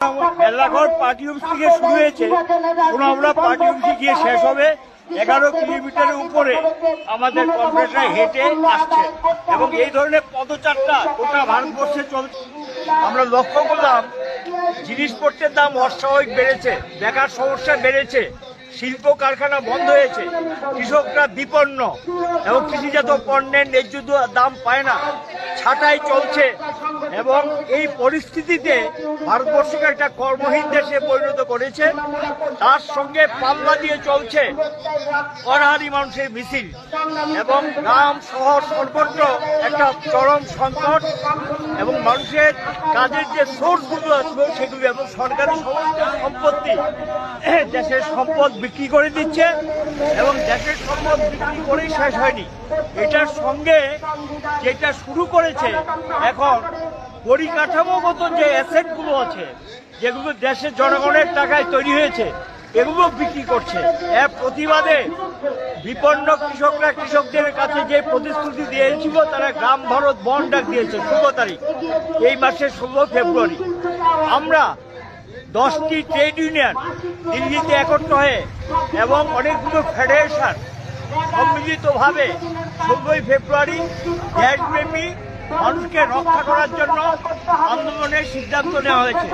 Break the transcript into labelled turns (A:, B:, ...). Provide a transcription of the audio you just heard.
A: Melaghar party office থেকে শুরু হয়েছে। সোনামুড়া পার্টি অফিসে গিয়ে শেষ হবে। এগারো কিলোমিটারের উপরে আমাদের কর্পোরেটরা হেঁটে আসছে। এবং এই ধরনের পদচারটা গোটা ভারতবর্ষে চলছে। আমরা লক্ষ্য করলাম, জিনিসপত্রের দাম অস্বাভাবিক বেড়েছে। বেকার সমস্যা বেড়েছে। শিল্প কারখানা বন্ধ হয়েছে। কৃষকরা বিপন্ন এবং কৃষিজাত পণ্যের ন্যায্য দাম পায় না। ছাঁটাই চলছে এবং এই পরিস্থিতিতে ভারতবর্ষকে একটা কর্মহীন দেশে পরিণত করেছে। তার সঙ্গে পাল্লা দিয়ে চলছে অনাহারি মানুষের মিছিল এবং গ্রাম, শহর সর্বত্র একটা চরম সংকট এবং মানুষের কাজের যে সোর্সগুলো আছে সেগুলো এবং সরকারি সম্পত্তি, দেশের সম্পদ বিক্রি করে দিচ্ছে এবং দেশের সম্পদ বিক্রি করেই শেষ হয়নি। এটার সঙ্গে যেটা শুরু করেছে, এখন পরিকাঠামোগত যে অ্যাসেটগুলো আছে, যেগুলো দেশের জনগণের টাকায় তৈরি হয়েছে, এগুলো বিক্রি করছে। এর প্রতিবাদে বিপন্ন কৃষকরা কৃষকদের কাছে যে প্রতিশ্রুতি দিয়েছিল, তারা গ্রাম ভারত বন ডাক দিয়েছে ষোলো তারিখ, এই মাসের ষোলো ফেব্রুয়ারি। আমরা দশটি ট্রেড ইউনিয়ন দিল্লিতে একত্র হয়ে এবং অনেকগুলো ফেডারেশন সম্মিলিতভাবে ষোলোই ফেব্রুয়ারি দেশব্যাপী মানুষকে রক্ষা করার জন্য আন্দোলনের সিদ্ধান্ত নেওয়া হয়েছে।